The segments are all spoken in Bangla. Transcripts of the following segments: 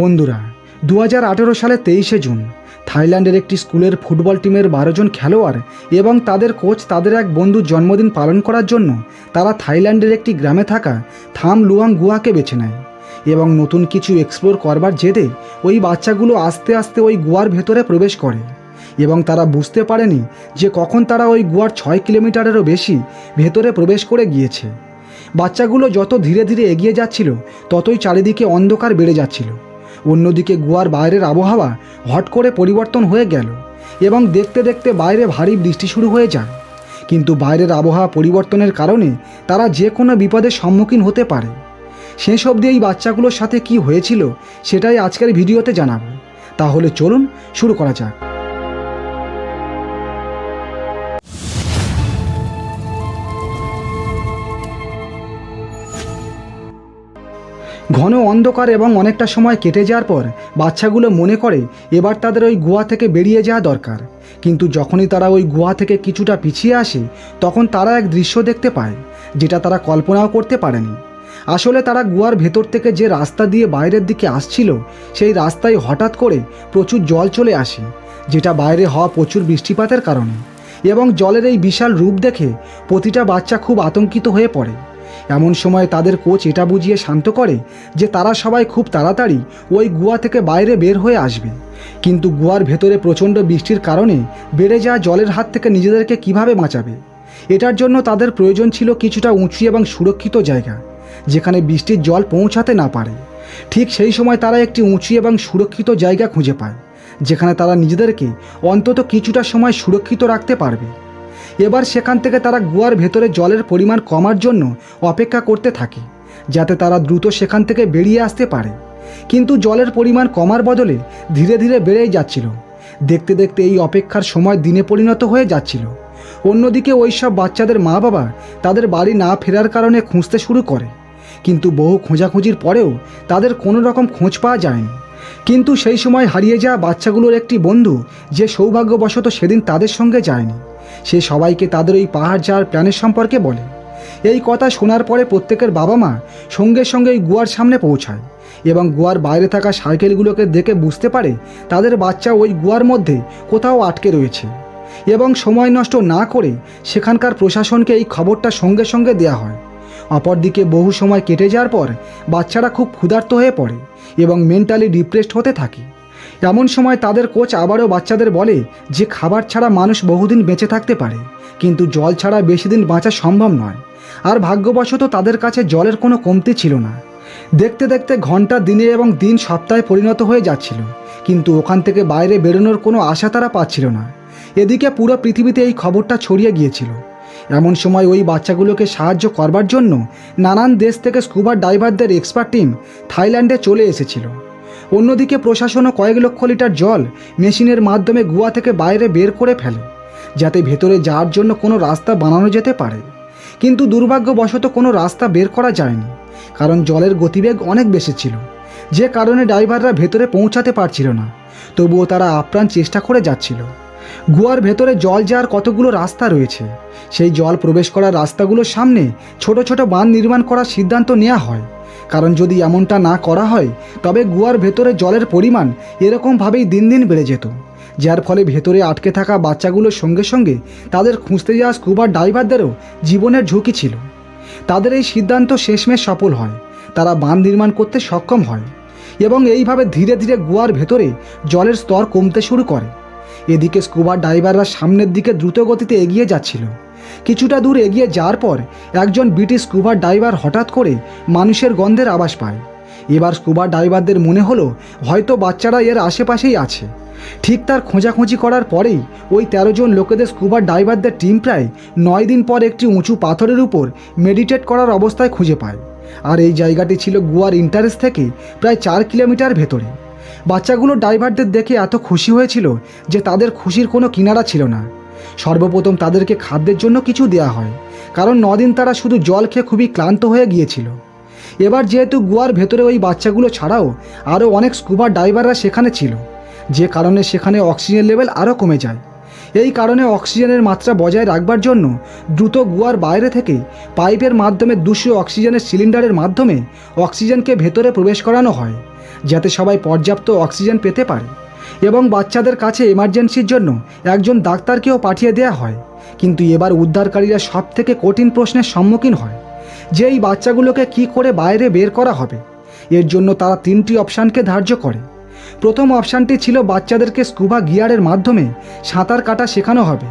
বন্ধুরা দু হাজার আঠেরো সালে তেইশে জুন, থাইল্যান্ডের একটি স্কুলের ফুটবল টিমের বারো জন খেলোয়াড় এবং তাদের কোচ তাদের এক বন্ধুর জন্মদিন পালন করার জন্য তারা থাইল্যান্ডের একটি গ্রামে থাকা থাম লুয়াং গুয়াকে বেছে নেয় এবং নতুন কিছু এক্সপ্লোর করবার জেদে ওই বাচ্চাগুলো আস্তে আস্তে ওই গুয়ার ভেতরে প্রবেশ করে এবং তারা বুঝতে পারেনি যে কখন তারা ওই গুয়ার ছয় কিলোমিটারেরও বেশি ভেতরে প্রবেশ করে গিয়েছে। বাচ্চাগুলো যত ধীরে ধীরে এগিয়ে যাচ্ছিল, ততই চারিদিকে অন্ধকার বেড়ে যাচ্ছিল। অন্যদিকে গোয়ার বাইরের আবহাওয়া হট করে পরিবর্তন হয়ে গেল এবং দেখতে দেখতে বাইরে ভারী বৃষ্টি শুরু হয়ে যায়। কিন্তু বাইরের আবহাওয়া পরিবর্তনের কারণে তারা যে কোনো বিপদের সম্মুখীন হতে পারে। শেষ অবধি এই বাচ্চাগুলোর সাথে কি হয়েছিল সেটাই আজকের ভিডিওতে জানাব। তাহলে চলুন শুরু করা যাক। ঘন অন্ধকার এবং অনেকটা সময় কেটে যাওয়ার পর বাচ্চাগুলো মনে করে এবার তাদের ওই গুহা থেকে বেরিয়ে যাওয়া দরকার। কিন্তু যখনই তারা ওই গুহা থেকে কিছুটা পিছিয়ে আসে, তখন তারা এক দৃশ্য দেখতে পায়, যেটা তারা কল্পনাও করতে পারেনি। আসলে তারা গুহার ভেতর থেকে যে রাস্তা দিয়ে বাইরের দিকে আসছিল, সেই রাস্তায় হঠাৎ করে প্রচুর জল চলে আসে, যেটা বাইরে হওয়া প্রচুর বৃষ্টিপাতের কারণে। এবং জলের এই বিশাল রূপ দেখে প্রতিটা বাচ্চা খুব আতঙ্কিত হয়ে পড়ে। এমন সময় তাদের কোচ এটা বুঝিয়ে শান্ত করে যে তারা সবাই খুব তাড়াতাড়ি ওই গুয়া থেকে বাইরে বের হয়ে আসবে। কিন্তু গুয়ার ভেতরে প্রচণ্ড বৃষ্টির কারণে বেড়ে যাওয়া জলের হাত থেকে নিজেদেরকে কীভাবে বাঁচাবে? এটার জন্য তাদের প্রয়োজন ছিল কিছুটা উঁচু এবং সুরক্ষিত জায়গা, যেখানে বৃষ্টির জল পৌঁছাতে না পারে। ঠিক সেই সময় তারা একটি উঁচু এবং সুরক্ষিত জায়গা খুঁজে পায়, যেখানে তারা নিজেদেরকে অন্তত কিছুটা সময় সুরক্ষিত রাখতে পারবে। এবার সেখান থেকে তারা গুয়ার ভেতরে জলের পরিমাণ কমার জন্য অপেক্ষা করতে থাকে, যাতে তারা দ্রুত সেখান থেকে বেরিয়ে আসতে পারে। কিন্তু জলের পরিমাণ কমার বদলে ধীরে ধীরে বেড়েই যাচ্ছিল। দেখতে দেখতে এই অপেক্ষার সময় দিনে পরিণত হয়ে যাচ্ছিল। অন্যদিকে ওই সব বাচ্চাদের মা বাবা তাদের বাড়ি না ফেরার কারণে খুঁজতে শুরু করে। কিন্তু বহু খোঁজাখুঁজির পরেও তাদের কোনো রকম খোঁজ পাওয়া যায়নি। কিন্তু সেই সময় হারিয়ে যাওয়া বাচ্চাগুলোর একটি বন্ধু যে সৌভাগ্যবশত সেদিন তাদের সঙ্গে যায়নি, সে সবাইকে তাদের ওই পাহাড় যাওয়ার প্ল্যানের সম্পর্কে বলে। এই কথা শোনার পরে প্রত্যেকের বাবা মা সঙ্গে সঙ্গে ওই গুয়ার সামনে পৌঁছায় এবং গুয়ার বাইরে থাকা সাইকেলগুলোকে দেখে বুঝতে পারে তাদের বাচ্চা ওই গুয়ার মধ্যে কোথাও আটকে রয়েছে এবং সময় নষ্ট না করে সেখানকার প্রশাসনকে এই খবরটা সঙ্গে সঙ্গে দেয়া হয়। অপরদিকে বহু সময় কেটে যাওয়ার পর বাচ্চারা খুব ক্ষুধার্ত হয়ে পড়ে এবং মেন্টালি ডিপ্রেসড হতে থাকে। এমন সময় তাদের কোচ আবারও বাচ্চাদের বলে যে খাবার ছাড়া মানুষ বহুদিন বেঁচে থাকতে পারে, কিন্তু জল ছাড়া বেশি দিন বাঁচা সম্ভব নয়। আর ভাগ্যবশত তাদের কাছে জলের কোনো কমতি ছিল না। দেখতে দেখতে ঘণ্টা, দিনে এবং দিন সপ্তাহে পরিণত হয়ে যাচ্ছিল, কিন্তু ওখান থেকে বাইরে বেরোনোর কোনো আশা তারা পাচ্ছিল না। এদিকে পুরো পৃথিবীতে এই খবরটা ছড়িয়ে গিয়েছিল। এমন সময় ওই বাচ্চাগুলোকে সাহায্য করবার জন্য নানান দেশ থেকে স্কুবা ডাইভারদের এক্সপার্ট টিম থাইল্যান্ডে চলে এসেছিল। অন্যদিকে প্রশাসনও কয়েক লক্ষ লিটার জল মেশিনের মাধ্যমে গুয়া থেকে বাইরে বের করে ফেলে, যাতে ভেতরে যাওয়ার জন্য কোনো রাস্তা বানানো যেতে পারে। কিন্তু দুর্ভাগ্যবশত কোনো রাস্তা বের করা যায়নি, কারণ জলের গতিবেগ অনেক বেশি ছিল। যে কারণে ড্রাইভাররা ভেতরে পৌঁছাতে পারছিল না, তবুও তারা আপ্রাণ চেষ্টা করে যাচ্ছিল। গুয়ার ভেতরে জল যাওয়ার কতগুলো রাস্তা রয়েছে? সেই জল প্রবেশ করার রাস্তাগুলোর সামনে ছোট ছোট বাঁধ নির্মাণ করার সিদ্ধান্ত নেওয়া হয়। কারণ যদি এমনটা না করা হয়, তবে গুয়ার ভেতরে জলের পরিমাণ এরকমভাবেই দিন দিন বেড়ে যেত। যার ফলে ভেতরে আটকে থাকা বাচ্চাগুলোর সঙ্গে সঙ্গে তাদের খুঁজতে যাওয়া স্কুবার ড্রাইভারদেরও জীবনের ঝুঁকি ছিল। তাদের এই সিদ্ধান্ত শেষমেশ সফল হয়। তারা বাঁধ নির্মাণ করতে সক্ষম হয় এবং এইভাবে ধীরে ধীরে গুয়ার ভেতরে জলের স্তর কমতে শুরু করে। এদিকে স্কুবা ডাইভাররা সামনের দিকে দ্রুত গতিতে এগিয়ে যাচ্ছিল। কিছুটা দূর এগিয়ে যাওয়ার পর একজন ব্রিটিশ স্কুবা ডাইভার হঠাৎ করে মানুষের গন্ধের আবাস পায়। এবার স্কুবা ডাইভারদের মনে হলো, হয়তো বাচ্চারা এর আশেপাশেই আছে। ঠিক তার খোঁজাখুঁজি করার পরেই ওই তেরো জন লোকেদের স্কুবা ডাইভারদের টিম প্রায় নয় দিন পর একটি উঁচু পাথরের উপর মেডিটেট করার অবস্থায় খুঁজে পায়। আর এই জায়গাটি ছিল গুয়ার ইন্টারেস্ট থেকে প্রায় চার কিলোমিটার ভেতরে। বাচ্চাগুলো ড্রাইভারদের দেখে এত খুশি হয়েছিল যে তাদের খুশির কোনো কিনারা ছিল না। সর্বপ্রথম তাদেরকে খাদ্যের জন্য কিছু দেওয়া হয়, কারণ নদিন তারা শুধু জল খেয়ে খুবই ক্লান্ত হয়ে গিয়েছিল। এবার যেহেতু গুয়ার ভেতরে ওই বাচ্চাগুলো ছাড়াও আরও অনেক স্কুবা ড্রাইভাররা সেখানে ছিল, যে কারণে সেখানে অক্সিজেন লেভেল আরও কমে যায়। এই কারণে অক্সিজেনের মাত্রা বজায় রাখবার জন্য দ্রুত গুয়ার বাইরে থেকে পাইপের মাধ্যমে দুশো অক্সিজেনের সিলিন্ডারের মাধ্যমে অক্সিজেনকে ভেতরে প্রবেশ করানো হয়। যাতে সবাই পর্যাপ্ত অক্সিজেন পেতে পারে। এবং বাচ্চাদের কাছে এমার্জেন্সির জন্য একজন ডাক্তারকেও পাঠিয়ে দেওয়া হয়। কিন্তু এবার উদ্ধারকারীরা সব থেকে কঠিন প্রশ্নের সম্মুখীন হয়, যে এই বাচ্চাগুলোকে কি করে বাইরে বের করা হবে। এর জন্য তারা তিনটি অপশানকে ধার্য করে। প্রথম অপশানটি ছিল বাচ্চাদেরকে স্কুবা গিয়ারের মাধ্যমে সাঁতার কাটা শেখানো হবে,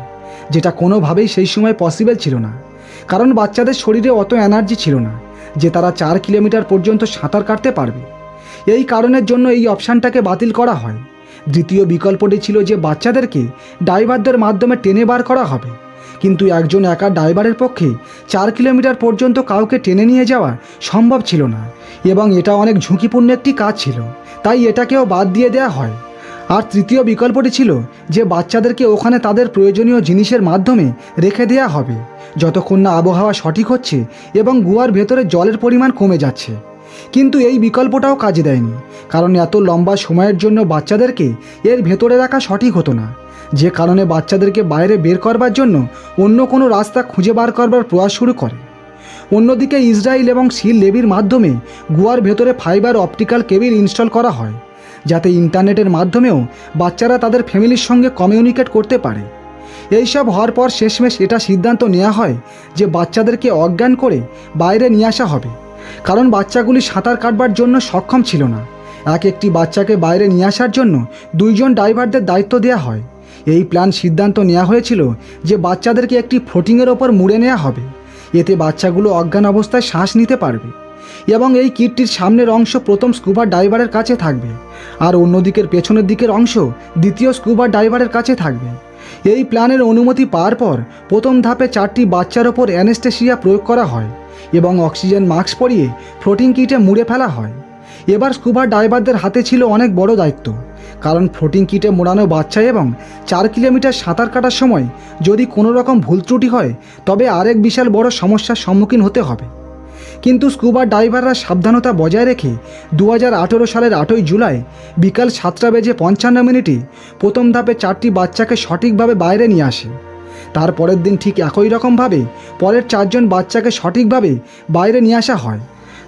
যেটা কোনোভাবেই সেই সময় পসিবল ছিল না। কারণ বাচ্চাদের শরীরে অত এনার্জি ছিল না, যে তারা চার কিলোমিটার পর্যন্ত সাঁতার কাটতে পারবে। এই কারণের জন্য এই অপশানটাকে বাতিল করা হয়। দ্বিতীয় বিকল্পটি ছিল যে বাচ্চাদেরকে ড্রাইভারদের মাধ্যমে টেনে বার করা হবে। কিন্তু একজন একা ড্রাইভারের পক্ষে চার কিলোমিটার পর্যন্ত কাউকে টেনে নিয়ে যাওয়া সম্ভব ছিল না, এবং এটা অনেক ঝুঁকিপূর্ণ একটি কাজ ছিল, তাই এটাকেও বাদ দিয়ে দেওয়া হয়। আর তৃতীয় বিকল্পটি ছিল যে বাচ্চাদেরকে ওখানে তাদের প্রয়োজনীয় জিনিসের মাধ্যমে রেখে দেওয়া হবে, যতক্ষণ না আবহাওয়া সঠিক হচ্ছে এবং গুয়ার ভেতরে জলের পরিমাণ কমে যাচ্ছে। কিন্তু এই বিকল্পটাও কাজে দেয়নি, কারণ এত লম্বা সময়ের জন্য বাচ্চাদেরকে এর ভেতরে রাখা সঠিক হতো না। যে কারণে বাচ্চাদেরকে বাইরে বের করবার জন্য অন্য কোনো রাস্তা খুঁজে বার করবার প্রয়াস শুরু করে। অন্যদিকে ইসরায়েল এবং সিল লেবির মাধ্যমে গুয়ার ভেতরে ফাইবার অপটিক্যাল কেবিল ইনস্টল করা হয়, যাতে ইন্টারনেটের মাধ্যমেও বাচ্চারা তাদের ফ্যামিলির সঙ্গে কমিউনিকেট করতে পারে। এইসব হওয়ার পর শেষমেশ এটা সিদ্ধান্ত নেওয়া হয় যে বাচ্চাদেরকে অজ্ঞান করে বাইরে নিয়ে আসা হবে। কারণ বাচ্চাগুলি সাঁতার কাটবার জন্য সক্ষম ছিল না। এক একটি বাচ্চাকে বাইরে নিয়ে আসার জন্য দুইজন ড্রাইভারদের দায়িত্ব দেওয়া হয়। এই প্ল্যান সিদ্ধান্ত নেওয়া হয়েছিল যে বাচ্চাদেরকে একটি ফ্লোটিংয়ের ওপর মুড়ে নেওয়া হবে। এতে বাচ্চাগুলো অজ্ঞান অবস্থায় শ্বাস নিতে পারবে এবং এই কিটটির সামনের অংশ প্রথম স্কুবা ড্রাইভারের কাছে থাকবে আর অন্যদিকের পেছনের দিকের অংশ দ্বিতীয় স্কুবা ড্রাইভারের কাছে থাকবে। এই প্ল্যানের অনুমতি পাওয়ার পর প্রথম ধাপে চারটি বাচ্চার ওপর অ্যানেস্টেশিয়া প্রয়োগ করা হয়। এবং অক্সিজেন মাস্ক পরিয়ে ফ্লোটিং কিটে মুড়ে ফেলা হয়। এবার স্কুবা ড্রাইভারদের হাতে ছিল অনেক বড় দায়িত্ব, কারণ ফ্লোটিং কিটে মোড়ানো বাচ্চা এবং চার কিলোমিটার সাঁতার কাটার সময় যদি কোনো রকম ভুল ত্রুটি হয়, তবে আরেক বিশাল বড় সমস্যার সম্মুখীন হতে হবে। কিন্তু স্কুবা ড্রাইভাররা সাবধানতা বজায় রেখে দু হাজার আঠেরো সালের আটই জুলাই বিকাল সাতটা বেজে পঞ্চান্ন মিনিটে প্রথম ধাপে চারটি বাচ্চাকে সঠিকভাবে বাইরে নিয়ে আসে। তার পরের দিন ঠিক একই রকমভাবে পরের চারজন বাচ্চাকে সঠিকভাবে বাইরে নিয়ে আসা হয়।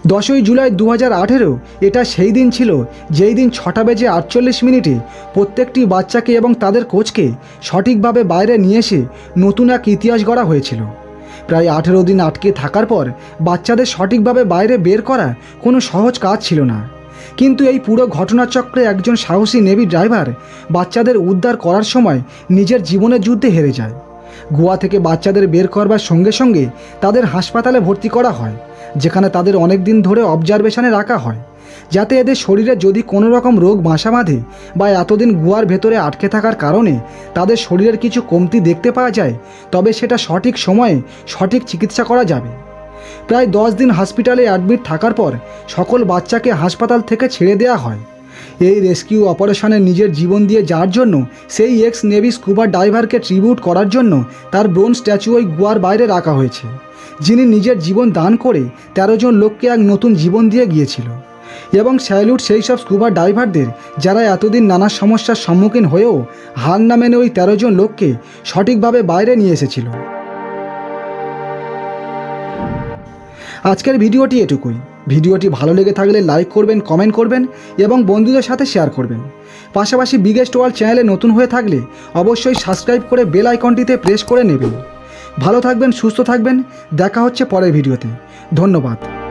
দশই জুলাই দু হাজার আঠেরো এটা সেই দিন ছিল যেই দিন ছটা বেজে আটচল্লিশ মিনিটে প্রত্যেকটি বাচ্চাকে এবং তাদের কোচকে সঠিকভাবে বাইরে নিয়ে এসে নতুন এক ইতিহাস গড়া হয়েছিল। প্রায় আঠেরো দিন আটকে থাকার পর বাচ্চাদের সঠিকভাবে বাইরে বের করা কোনো সহজ কাজ ছিল না। কিন্তু এই পুরো ঘটনাচক্রে একজন সাহসী নেভি ড্রাইভার বাচ্চাদের উদ্ধার করার সময় নিজের জীবনের যুদ্ধে হেরে যায়। গোয়া থেকে বাচ্চাদের বের করবার সঙ্গে সঙ্গে তাদের হাসপাতালে ভর্তি করা হয়, যেখানে তাদের অনেক দিন ধরে অবজারভেশনে রাখা হয়। যাতে এদের শরীরে যদি কোনো রকম রোগ বাসা বাঁধে বা এতদিন গুয়ার ভেতরে আটকে থাকার কারণে তাদের শরীরের কিছু কমতি দেখতে পাওয়া যায়, তবে সেটা সঠিক সময়ে সঠিক চিকিৎসা করা যাবে। প্রায় দশ দিন হসপিটালে অ্যাডমিট থাকার পর সকল বাচ্চাকে হাসপাতাল থেকে ছেড়ে দেওয়া হয়। এই রেস্কিউ অপারেশনে নিজের জীবন দিয়ে যাওয়ার জন্য, সেই এক্স নেভি স্কুবা ডাইভারকে ট্রিবিউট করার জন্য তার ব্রোন স্ট্যাচু ওই গুয়ার বাইরে রাখা হয়েছে, যিনি নিজের জীবন দান করে তেরো জন লোককে এক নতুন জীবন দিয়ে গিয়েছিল। এবং স্যালুট সেই সব স্কুবা ডাইভারদের, যারা এতদিন নানা সমস্যার সম্মুখীন হয়েও হার না মেনে ওই তেরো জন লোককে সঠিকভাবে বাইরে নিয়ে এসেছিল। আজকের ভিডিওটি এটুকুই। ভিডিওটি ভালো লেগে থাকলে লাইক করবেন, কমেন্ট করবেন এবং বন্ধুদের সাথে শেয়ার করবেন। পাশাপাশি বিগেস্ট ওয়ার্ল্ড চ্যানেলে নতুন হয়ে থাকলে অবশ্যই সাবস্ক্রাইব করে বেল আইকনটিতে প্রেস করে নেবেন। ভালো থাকবেন, সুস্থ থাকবেন। দেখা হচ্ছে পরের ভিডিওতে। ধন্যবাদ।